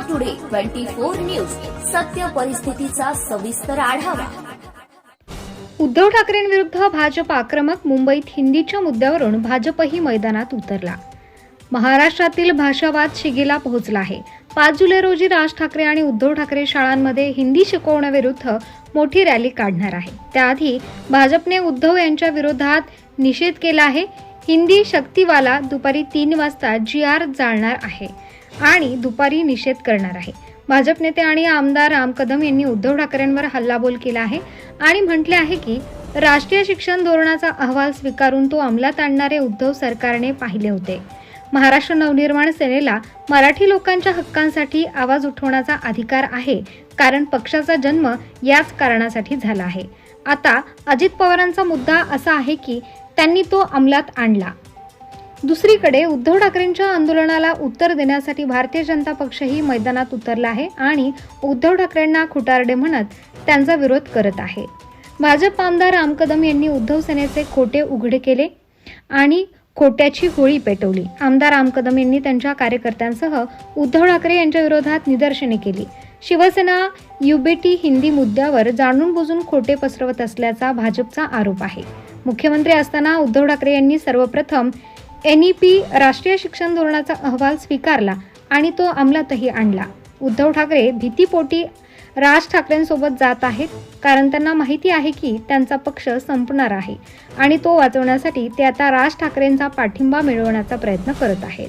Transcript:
Twenty four news सत्य परिस्थितीचा सविस्तर आढावा. उद्धव ठाकरेंविरुद्ध भाजप आक्रमक मुंबईत हिंदीच्या मुद्द्यावरून भाजपही मैदानात उतरला. महाराष्ट्रातील भाषावाद शिगेला पोहोचला आहे. पाच जुलै रोजी राज ठाकरे आणि उद्धव ठाकरे शाळांमध्ये हिंदी शिकवण्याविरुद्ध मोठी रॅली काढणार आहे. त्याआधी भाजपने उद्धव यांच्या विरोधात निषेध केला आहे. हिंदी शक्तीवाला दुपारी तीन वाजता जी आर जाळणार आहे आणि दुपारी निषेध करणार आहे. भाजप नेते आणि आमदार राम कदम यांनी उद्धव ठाकरेंवर हल्लाबोल केला आहे आणि म्हटले आहे की राष्ट्रीय शिक्षण धोरणाचा अहवाल स्वीकारून तो अंमलात आणणारे उद्धव सरकारने पाहिले होते. महाराष्ट्र नवनिर्माण सेनेला मराठी लोकांच्या हक्कांसाठी आवाज उठवण्याचा अधिकार आहे कारण पक्षाचा जन्म याच कारणासाठी झाला आहे. आता अजित पवारांचा मुद्दा असा आहे की त्यांनी तो अंमलात आणला. दुसरीकडे उद्धव ठाकरेंच्या आंदोलनाला उत्तर देण्यासाठी भारतीय जनता पक्षही मैदानात उतरला आहे आणि उद्धव ठाकरेंना खुटारडे म्हणत त्यांचा विरोध करत आहे. भाजप आमदार राम कदम यांनी उद्धव सेनेचे खोटे उघडे केले आणि खोट्याची होळी पेटवली. आमदार राम कदम यांनी त्यांच्या कार्यकर्त्यांसह उद्धव ठाकरे यांच्या विरोधात निदर्शने केली. शिवसेना युबेटी हिंदी मुद्द्यावर जाणून बुजून खोटे पसरवत असल्याचा भाजपचा आरोप आहे. मुख्यमंत्री असताना उद्धव ठाकरे यांनी सर्वप्रथम एन ई पी राष्ट्रीय शिक्षण धोरणाचा अहवाल स्वीकारला आणि तो अंमलातही आणला. उद्धव ठाकरे भीतीपोटी राज ठाकरेंसोबत जात आहेत कारण त्यांना माहिती आहे की त्यांचा पक्ष संपणार आहे आणि तो वाचवण्यासाठी ते आता राज ठाकरेंचा पाठिंबा मिळवण्याचा प्रयत्न करत आहेत.